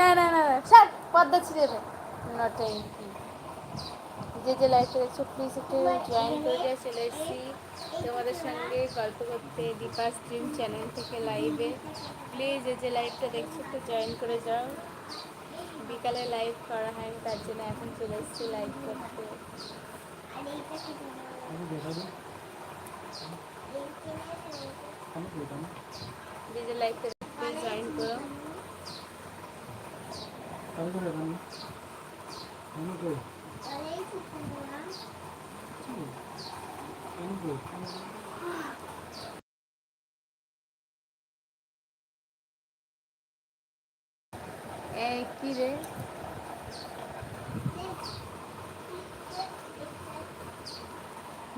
না না না না স্যার পদ্মা ছিঁড়ে দেবে নট এন্ট্রি যে যে লাইফে দেখছ প্লিজ একটু জয়েন করে। দিয়ে চলে এসেছি। তোমাদের সঙ্গে গল্প করতে দীপা স্ট্রিম চ্যানেল থেকে লাইভে প্লিজ যে যে লাইভটা দেখছ একটু জয়েন করে যাও। বিকালে লাইভ করা হয়নি তার জন্য এখন চলে এসেছি লাইভ করতে। যে যে লাইভটা জয়েন করো। এই কি রে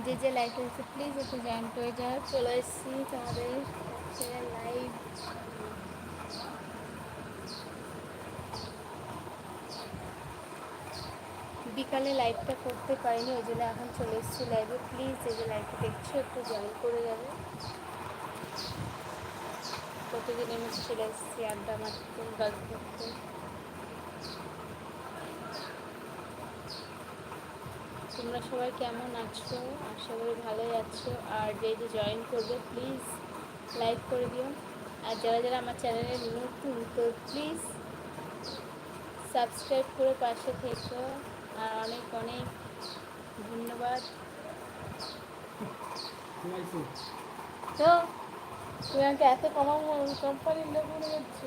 যে যে লাইভ হয়েছে প্লিজ একটু জয়েন করে যাও চলে এসেছি তোমাদের লাইভ বিকালে লাইভটা করতে পারিনি, ওই জন্য এখন চলে এসেছি লাইভে প্লিজ যে যে লাইভটা দেখছ, একটু জয়েন করে যাবে। প্রতিদিনের মধ্যে চলে এসেছি, আড্ডা মারতে, গল্প করতে। তোমরা সবাই কেমন আছো? আশা করি ভালোই আছো। আর যে যে জয়েন করবে প্লিজ লাইক করে দিও। আর যারা যারা আমার চ্যানেলে নতুন, তো প্লিজ সাবস্ক্রাইব করে পাশে থেকো। আর অনেক অনেক ধন্যবাদ। তো তুমি আমাকে এত কমা কোম্পানির লোক মনে করছ?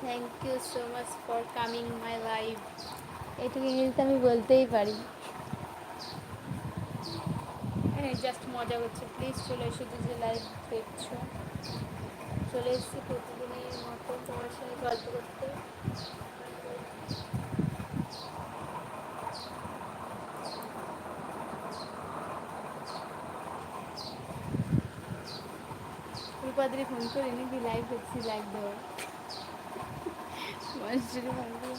Thank you so much for coming my life এটুকু ইংরেজিতে আমি বলতেই পারি। হ্যাঁ জাস্ট মজা করছে। প্লিজ চলে এসো যে যে লাইভ দেখছ। চলে এসেছি প্রতিদিনের মতো তোমার সঙ্গে গল্প করতে। রূপাদ্রি ফোন করিনি লাইভ দেখছি লাইভ দেবো মানুষের ফোন করে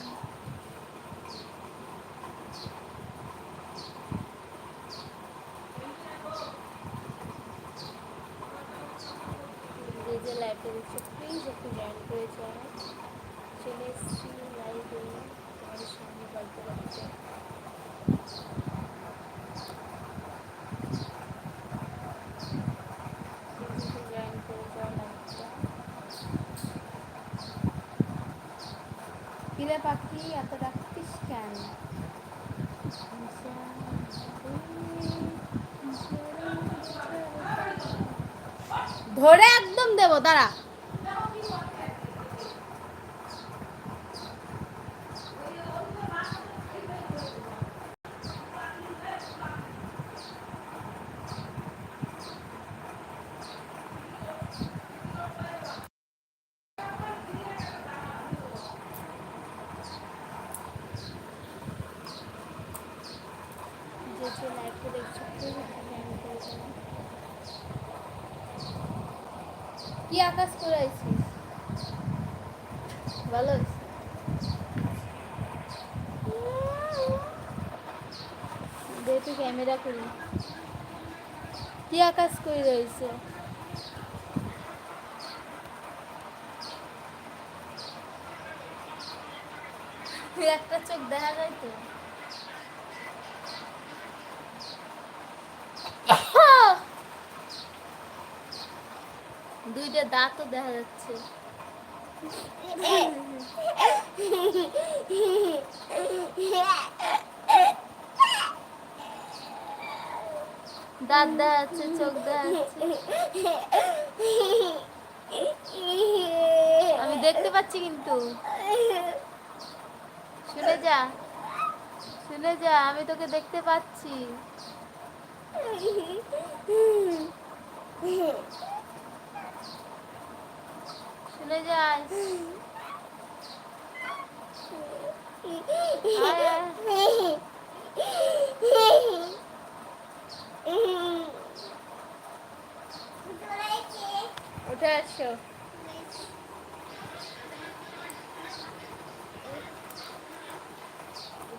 যে যে লাইভে দেখছ প্লিজ একটু জয়েন করে যাও চলে এসেছি লাইভে তোমাদের সঙ্গে গল্প করতে জয়েন করে যাও লাইভটা কিরে পাখি এত ডাকতিস কেন ধরে একদম দেব দাঁড়া যে যে লাইভটা দেখছ প্লিজ একটু join করে যাও। কি আকাশ করে ভালো আছিস? ক্যামেরা করি কি আকাশ করে রয়েছে? একটা চোখ দেখা যায় তো? দুইটা দাঁতও দেখা যাচ্ছে। দাঁত দেখা যাচ্ছে, চোখ দেখা আমি দেখতে পাচ্ছি কিন্তু। শুনে যা শুনে যা, আমি তোকে দেখতে পাচ্ছি। শুনে যাস আয়, আয়।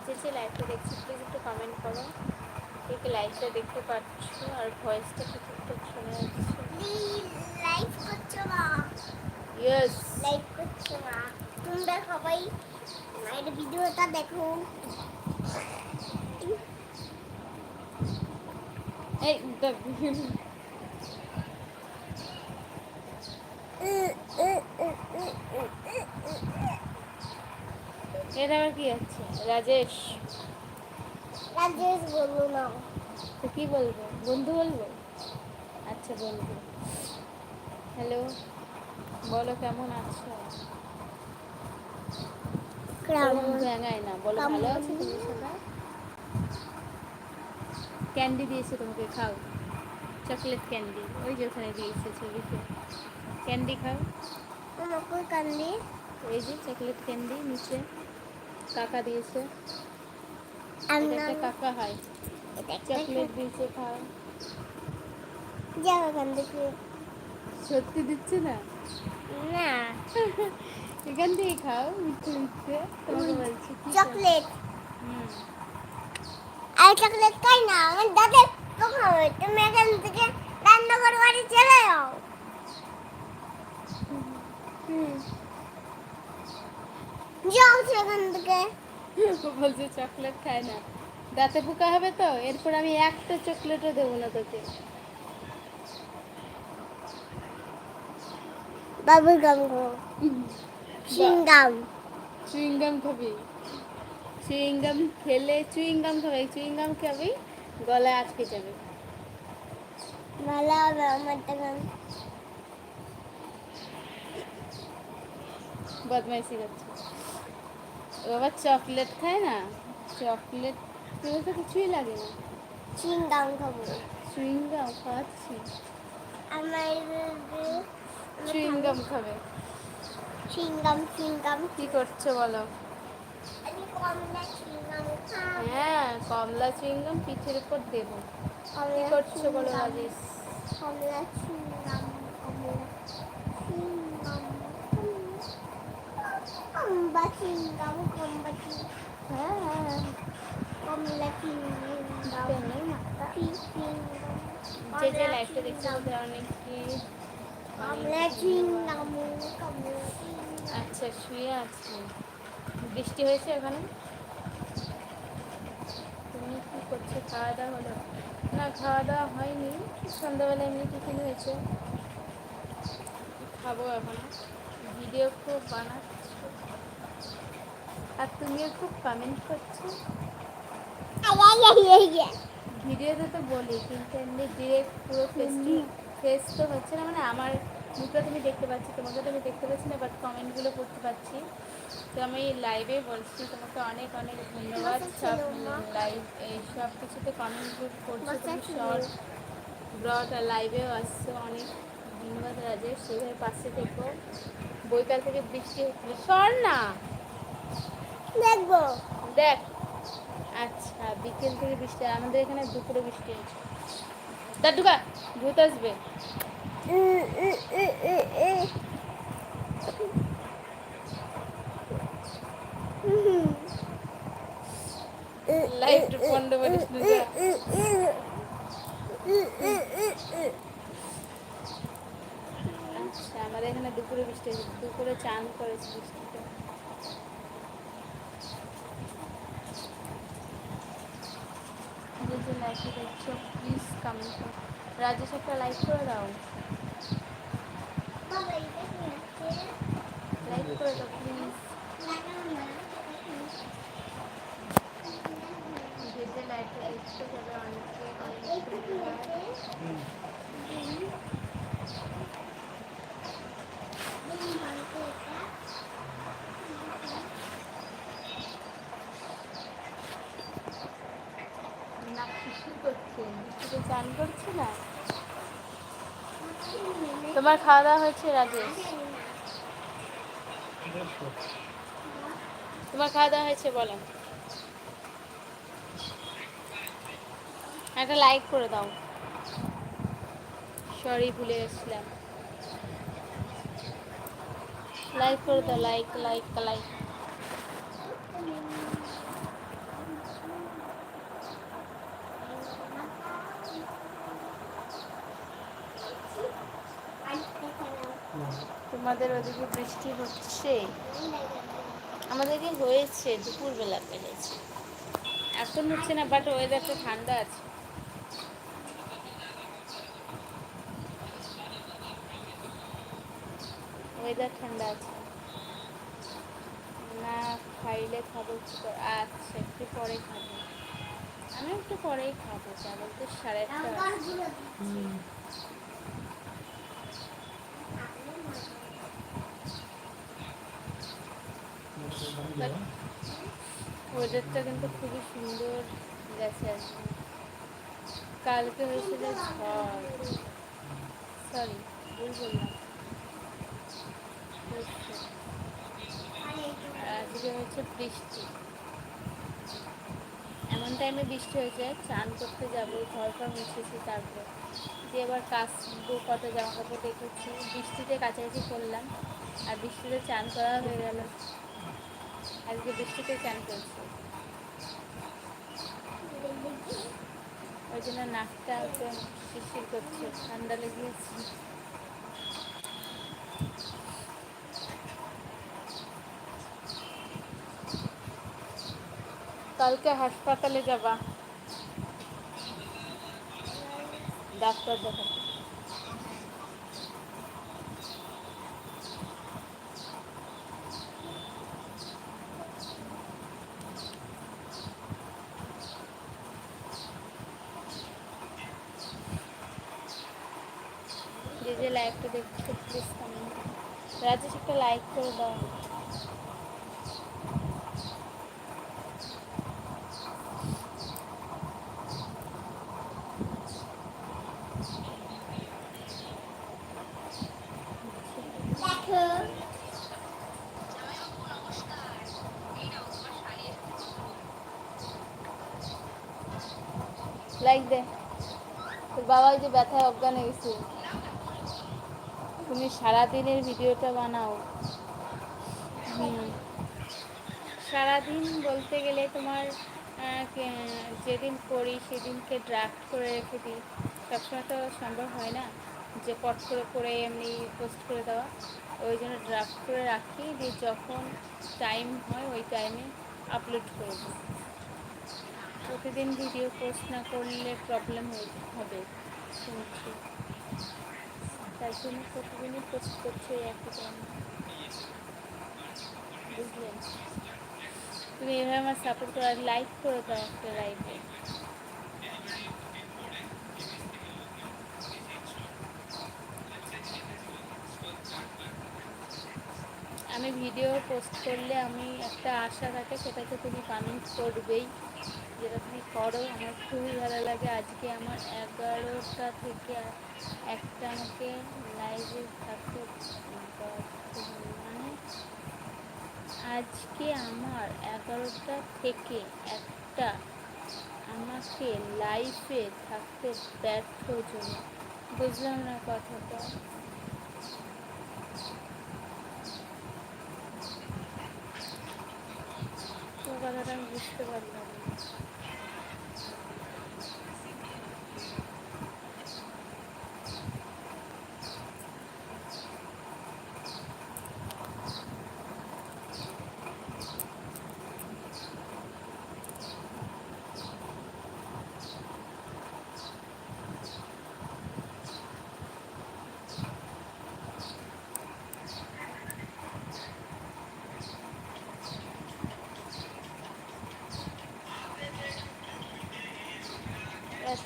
যে যে লাইভটা দেখছি একটু কমেন্ট করো। কে লাইভটা দেখতে পাচ্ছ আর ভয়েসটা কি ঠিকঠাক শোনা যাচ্ছে? লাইভ করছ ইয়েস লাইক করছ না। তোমরা সবাই আমার ভিডিওটা দেখো। এই দেখ। এটা কি আছে? রাজেশ। রাজেশ বলব না। তো কি বলব? বন্ধু বলব? আচ্ছা বলব। হ্যালো বলো কেমন আছো? ওরকম না বলো ভালো আছো তুমি সবাই? ক্যান্ডি দিয়েছে তোমাকে খাও। চকলেট ক্যান্ডি ওই যে ওখানে দিয়েছে ছবিতে। ক্যান্ডি খাও। কান্দি এই যে চকলেট ক্যান্ডি নিচে কাকা দিয়েছে। কাকা হয়। চকলেট দিয়েছে খাও। যাও এখান থেকে। সত্যি দিচ্ছে না? না। এখান থেকে খাও মিথ্যে মিথ্যে তোমাকে বলছি চকলেট। আর চকলেট খাই না। আমার দাদা কখন তুমি এখান থেকে রান্নাঘর বাড়ি চলে যাও। যাও সেখান থেকে। বলছে চকলেট খায় না। দাঁতে পোকা হবে তো? এরপর আমি একটা চকলেটও দেবো না তোকে। বাবুর গাম খাব সিঙ্গাম চুইংগাম খাবি? চুইংগাম খেলে চুইংগাম খাবে চুইংগাম খাবি গলায় আটকে যাবে। ভালো হবে আমার তখন বদমাইশি করছে। বাবা চকলেট খায় না? চকলেট তোর তো কিছুই লাগে না। সিঙ্গাম খাব। চুইংগাম খাওয়াচ্ছি আমার চুইংগাম খাবে। সিঙ্গাম সিঙ্গাম কি করছ বলো? আমি কমলা সিঙ্গাম খাব। হ্যাঁ কমলা চুইংগাম পিঠের উপর দেবো। কি করছ বলো রাজেশ? কমলা সিঙ্গাম কমলা সিঙ্গাম কমলা সিঙ্গাম কমলা হ্যাঁ কমলা সিঙ্গাম যে যে লাইফটা দেখছে ওদের অনেকে। আচ্ছা শুয়ে আছে। বৃষ্টি হয়েছে ওখানে তুমি কি করছ? খাওয়া দাওয়া হলো? না খাওয়া দাওয়া হয়নি। সন্ধ্যাবেলা এমনি টিফিন হয়েছে। খাব এখন? ভিডিও খুব বানাচ্ছ। আর তুমিও খুব কমেন্ট করছ। ভিডিওতে তো বলি কিন্তু এমনি ডিরেক্ট পুরো ফেস ফেস তো হচ্ছে না মানে আমার মুখটা তুমি দেখতে পাচ্ছি তোমাকে তো আমি দেখতে পাচ্ছি না বাট কমেন্টগুলো করতে পারছি তো আমি লাইভে বলছি তোমাকে অনেক অনেক ধন্যবাদ সব লাইভ এই সব কিছুতে কমেন্টগুলো করছ তুমি শর্ট ব্রড আর লাইভেও আসছো অনেক ধন্যবাদ রাজেশ সেভাবে পাশে থেকো। বইকাল থেকে বৃষ্টি হচ্ছিল সর না। দেখব। দেখ। আচ্ছা বিকেল থেকে বৃষ্টি আমাদের এখানে দুপুরে বৃষ্টি হয়েছে দাদুকা ভূত আসবে। লাইট বন্ধ করিস না আচ্ছা আমাদের এখানে দুপুরে বৃষ্টি হয়েছে। দুপুরে চান করেছে বৃষ্টিতে। দেখছ প্লিজ কমেন্ট করো রাজেশ একটা লাইক করে দাও। লাইক করে দাও প্লিজ যে যে লাইকটা দেখছ তাদের অনেকে অনেক ধন্যবাদ। নাক শিশির করছে বৃষ্টিতে চান করছে না তোমার খাওয়া দাওয়া হয়েছে, রাজেশ? তোমার খাওয়া দাওয়া হয়েছে, বলো। একটা লাইক করে দাও। সরি ভুলে গেছিলাম। লাইক করে দাও লাইক লাইক লাইক তোমাদের ওদিকে বৃষ্টি হচ্ছে। আমাদেরকে হয়েছে দুপুরবেলা পেরেছে। এখন হচ্ছে না বাট ওয়েদারটা ঠান্ডা আছে। ওয়েদার ঠান্ডা আছে। না খাইলে খাব আচ্ছা একটু পরে খাব। আমি একটু পরেই খাব কেবল তো সাড়ে আটটা কিন্তু খুবই সুন্দর গেছে কালকে হয়েছিল ঝড়। সরি ভুল বললাম। আজকে হচ্ছে বৃষ্টি। এমন টাইমে বৃষ্টি হয়েছে, চান করতে যাব ঘর ফর মুছেছি তারপর। দিয়ে এবার কাচবো কত জামা কাপড় দেখেছি। বৃষ্টিতে কাছাকাছি করলাম আর বৃষ্টিতে চান করা হয়ে গেল। আজকে বৃষ্টিতে চান করছি। নাকটা একদম করছে ঠান্ডা লেগেছে। কালকে হাসপাতালে যাবা। ডাক্তার দেখাতে যে প্লিজ কমেন্ট রাজেশ একটা লাইক করে দাও দেখো লাইক দে তোর বাবা ওই যে ব্যথায় অজ্ঞান হয়ে গেছে তুমি সারাদিনের ভিডিওটা বানাও। সারাদিন বলতে গেলে তোমার যেদিন করি সেদিনকে ড্রাফট করে রেখে দিই। সবসময় তো সম্ভব হয় না যে পট করে করে এমনি পোস্ট করে দেওয়া। ওই জন্য ড্রাফট করে রাখি, দিয়ে যখন টাইম হয় ওই টাইমে আপলোড করে দিই। প্রতিদিন ভিডিও পোস্ট না করলে প্রবলেম হবে। শুনছি। তার জন্য প্রতিদিনই পোস্ট করছে একই টাইমে বুঝলেন? তুমি এভাবে আমার সাপোর্ট করো লাইক করে দাও একটা লাইভে আমি ভিডিও পোস্ট করলে আমি একটা আশা থাকে, সেটাকে তুমি কমেন্ট করবেই। যেটা তুমি করো, আমার খুবই ভালো লাগে। আজকে আমার এগারোটা থেকে একটা আমাকে লাইভে থাকতে মানে আজকে আমার এগারোটা থেকে একটা আমাকে লাইফে থাকতে ব্যর্থ জন্য বুঝলাম না কথাটা। কথাটা আমি বুঝতে পারলাম।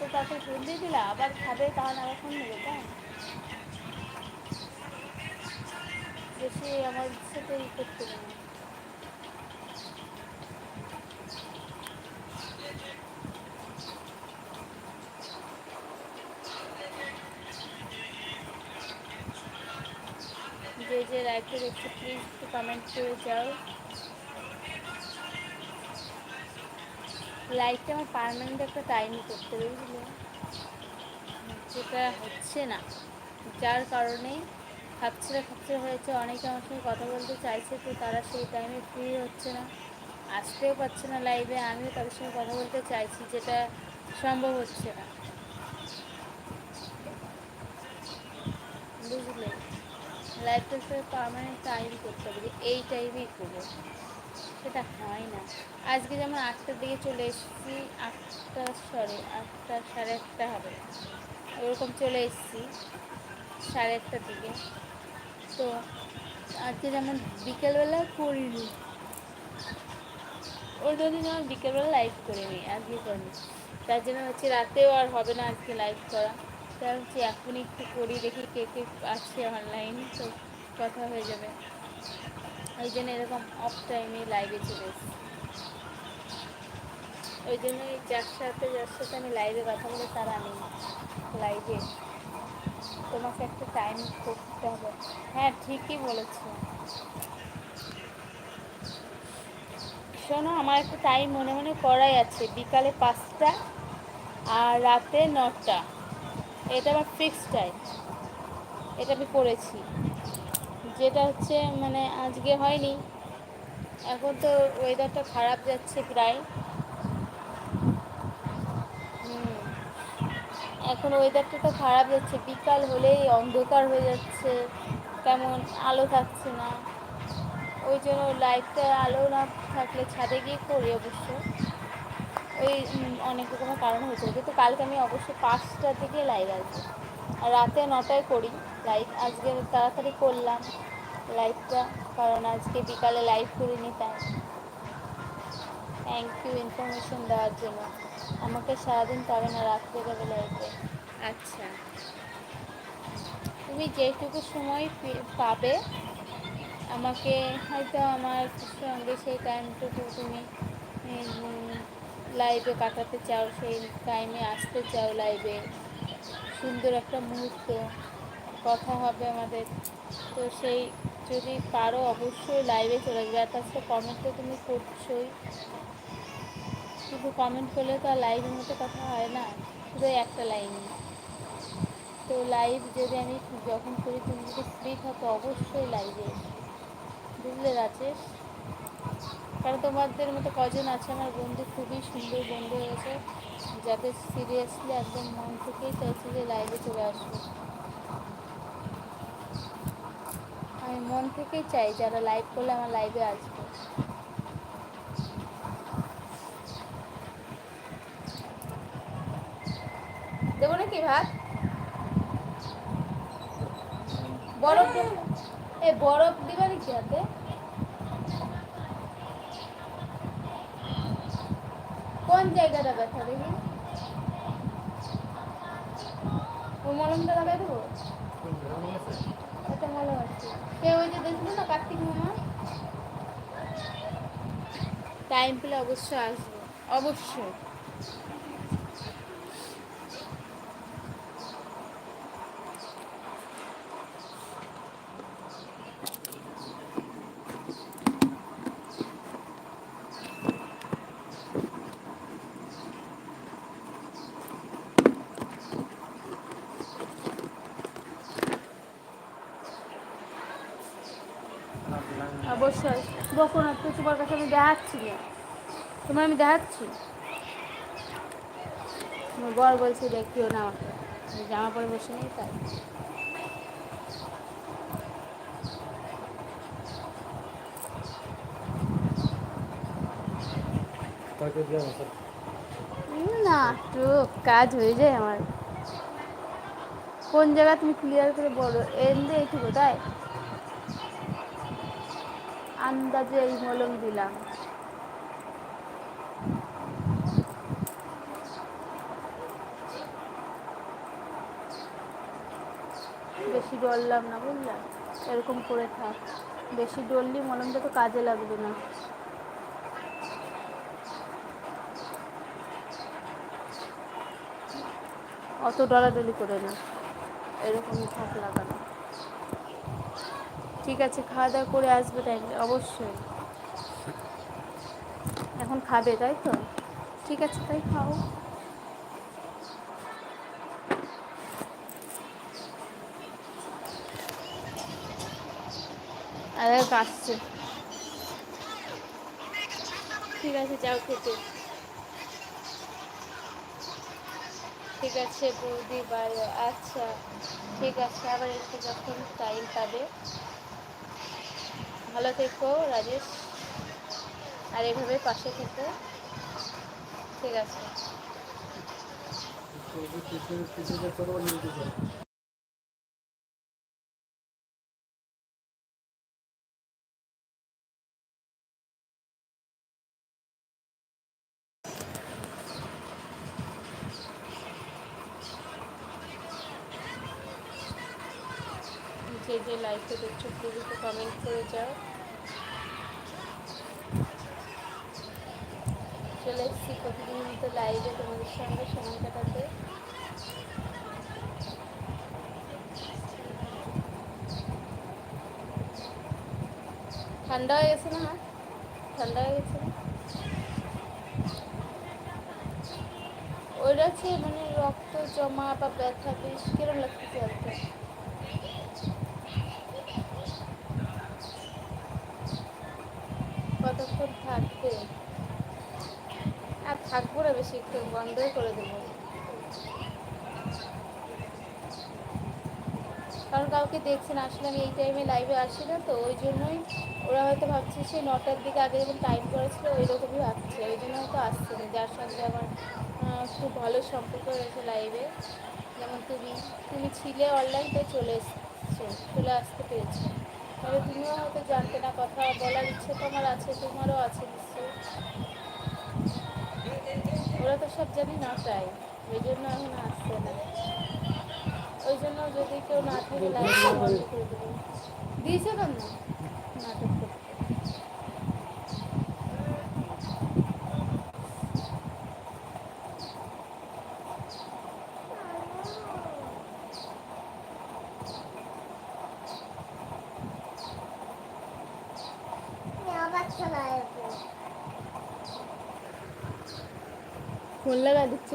এত তাকে ফোন দিয়ে দিলা, আবার খাবে তাহলে আবার ফোন নেবে, তাই? বেশি আমার সাথে ই করতে যে যে লাইভটা দেখছ প্লিজ একটু কমেন্ট করে যাও। লাইভটা আমার পারমানেন্ট একটা টাইমই করতে বুঝলে যেটা হচ্ছে না। যার কারণে খাপছড়ে খাপছড়ে হয়েছে। অনেকে আমার সঙ্গে কথা বলতে চাইছে, তো তারা সেই টাইমে ফ্রি হচ্ছে না। আসতেও পারছে না লাইভে আমিও তাদের সঙ্গে কথা বলতে চাইছি, যেটা সম্ভব হচ্ছে না। বুঝলে? লাইফটা পারমানেন্ট টাইম করতে হবে। এই টাইমেই করব। সেটা হয় না। আজকে যেমন আটটার দিকে চলে এসেছি, আটটা সরি আটটা, সাড়ে আটটা হবে। ওরকম চলে এসেছি, সাড়ে আটটার দিকে। তো আজকে যেমন বিকেলবেলা করিনি, ওই জন্য যেমন বিকেলবেলা লাইভ করে নিই আজকে করিনি। তার জন্য হচ্ছে রাতেও আর হবে না আজকে লাইভ করা। তার হচ্ছে এখন একটু করি, দেখি কে কে আছে অনলাইন তো কথা হয়ে যাবে। ওই জন্য এরকম অফ টাইমে লাইভে চলে এসেছি। ওই জন্য যার সাথে যার সাথে আমি লাইভে কথা বলে তারা নেই লাইভে তোমাকে একটা টাইম করতে হবে। হ্যাঁ ঠিকই বলেছ। শোনো, আমার একটা টাইম মনে মনে করাই আছে। বিকালে পাঁচটা আর রাতে নটা। এটা আমার ফিক্সড টাইম এটা আমি করেছি। যেটা হচ্ছে মানে আজকে হয়নি। এখন তো ওয়েদারটা খারাপ যাচ্ছে প্রায়। এখন ওয়েদারটা তো খারাপ যাচ্ছে। বিকাল হলেই অন্ধকার হয়ে যাচ্ছে। তেমন আলো থাকছে না। ওই জন্য লাইটটা আলো না থাকলে ছাদে গিয়ে করি অবশ্য। ওই অনেক রকমের কারণ হয়েছে। কিন্তু কালকে আমি অবশ্য পাঁচটার দিকে লাইভ আসব আর রাতে নটায় করি লাইভ আজকে তাড়াতাড়ি করলাম। লাইভটা কারণ আজকে বিকালে লাইভ করিনি তাই। থ্যাংক ইউ ইনফরমেশন দেওয়ার জন্য। আমাকে সারাদিন পাবে না রাত্রে যাবে লাইভে আচ্ছা। তুমি যেটুকু সময় পাবে আমাকে হয়তো আমার সঙ্গে সেই টাইমটুকু তুমি লাইভে কাটাতে চাও সেই টাইমে আসতে চাও লাইভে সুন্দর একটা মুহূর্ত কথা হবে আমাদের। তো সেই যদি পারো অবশ্যই লাইভে চলে আসবে আর তাছাড়া কমেন্ট তো তুমি করছোই। শুধু কমেন্ট করলে তো আর লাইভের মতো কথা হয় না। শুধু একটা লাইন তো লাইভ যদি আমি যখন করি, তুমি যদি ফ্রি থাকো, অবশ্যই লাইভে বুঝলে রাজেশ? কারণ তোমাদের মতো কজন আছে, আমার বন্ধু খুবই সুন্দর বন্ধু হয়েছে যাদের সিরিয়াসলি একদম মন থেকেই চাইছি যে লাইভে চলে আসবে আমি মন থেকেই চাই যারা লাইভ করলে আমার লাইভে আসবে। দেবো নাকি ভাত? বরফ এ বরফ দিবা নাকি হাতে? কোন জায়গাটা ব্যথা দেখি? মলমটা লাগাই দেবো? এটা ভালো টাইম পেলে অবশ্যই আসব। অবশ্যই। অবশ্যই। বকো না, তো তোমার কাছে আমি দেখাচ্ছি না তোমার আমি দেখাচ্ছি? আমার বর বলছে দেখিও না আমাকে। জামা পরে বসে নেই, তাই। না, একটু কাজ হয়ে যায় আমার। কোন জায়গা তুমি ক্লিয়ার করে বলো? এন্ডে এইটুকু, তাই? আন্দাজে এই মলম দিলাম। বেশি ডরলাম না বুঝলাম এরকম করে থাক। বেশি ডরলি মলমটা তো কাজে লাগবে না। অত ডলাডলি করে না। এরকমই থাক লাগানো। ঠিক আছে, খাওয়া দাওয়া করে আসবে টাইমে অবশ্যই। এখন খাবে, তাই তো? ঠিক আছে, তাই খাও। আরে কাশছে ঠিক আছে, যাও খেতে। ঠিক আছে, বৌদি ভালো আচ্ছা। ঠিক আছে, আবার একটু যখন টাইম পাবে। ভালো থেকো রাজেশ। আর এভাবে পাশে থেকো। ঠিক আছে যে যে লাইভটা দেখছ প্লিজ একটু কমেন্ট করে যাও চলে এসেছি প্রতিদিন মতো লাইভে তোমাদের সঙ্গে সময় কাটাতে ঠান্ডা হয়ে গেছে না হাত ঠান্ডা হয়ে গেছে না হচ্ছে মানে রক্ত জমা বা ব্যথা বেশ কিরম লাগতেছে আর কতক্ষণ থাকবে? আর থাকব না বেশি, একটু বন্ধই করে দেবো। কারণ কাউকে দেখছেন আসলে আমি এই টাইমে লাইভে আসি না তো, ওই জন্যই ওরা হয়তো ভাবছে সে নটার দিকে আগে যখন টাইম করেছিল, ওই রকমই ভাবছে, ওই জন্য হয়তো আসছে না। যার সঙ্গে আমার খুব ভালো সম্পর্ক রয়েছে লাইভে যেমন তুমি তুমি ছিলে অনলাইন তাই চলে এসছো চলে আসতে পেরেছ। তবে তুমিও হয়তো জানতে না কথা বলার ইচ্ছে তোমার আছে তোমারও আছে নিশ্চয়ই। ওরা তো সব জানি না তাই ওই জন্য এখন আসছে না ওই জন্য যদি কেউ না থাকে লাইভ বন্ধ করে দেবো। দিয়েছে কেন? নাটক করতে আবার চলে আসব ফোন লাগা দিচ্ছে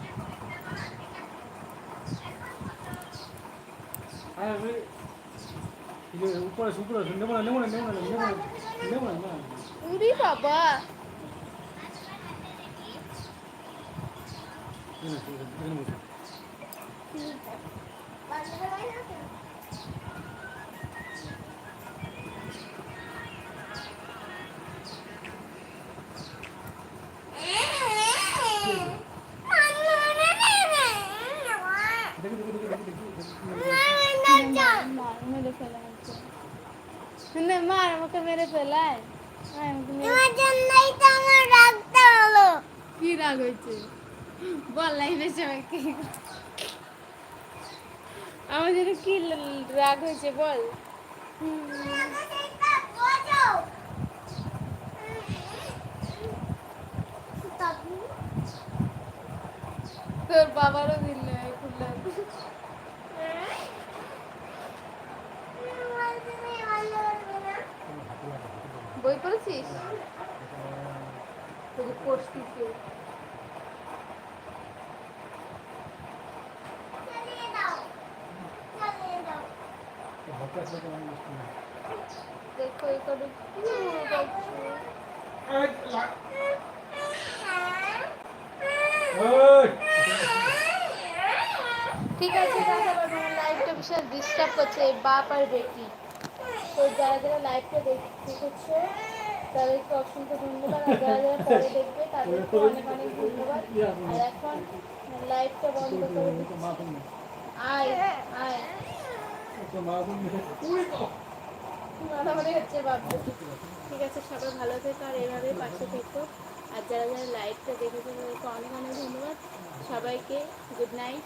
উরি বাবা দেখি দেখি দেখি দেখি দেখি কি রাগ হয়েছে বল লাইভে সবাইকে জন্য কি রাগ হয়েছে বল তোর বাবারও দিল খুললাম বই পড়েছিস? পড়ছিস অনেক মুশকিল দেখো এখানে ওই ঠিক আছে বিশাল ডিস্টার্ব করছে বাপ আর বেটি। তো যারা যারা লাইভটা দেখছে, তাদেরকে অসংখ্য ধন্যবাদ। আর যারা যারা পরে দেখবে, তাদেরকে অনেক অনেক ধন্যবাদ। আর এখন লাইভটা বন্ধ করে আয় আয়। মারামারি হচ্ছে বাপ। বেটি ঠিক আছে, সবাই ভালো থেকো আর এভাবে পাশে থেকো। আর যারা যারা লাইভটা দেখেছে, তাদেরকে অনেক অনেক ধন্যবাদ। সবাইকে গুড নাইট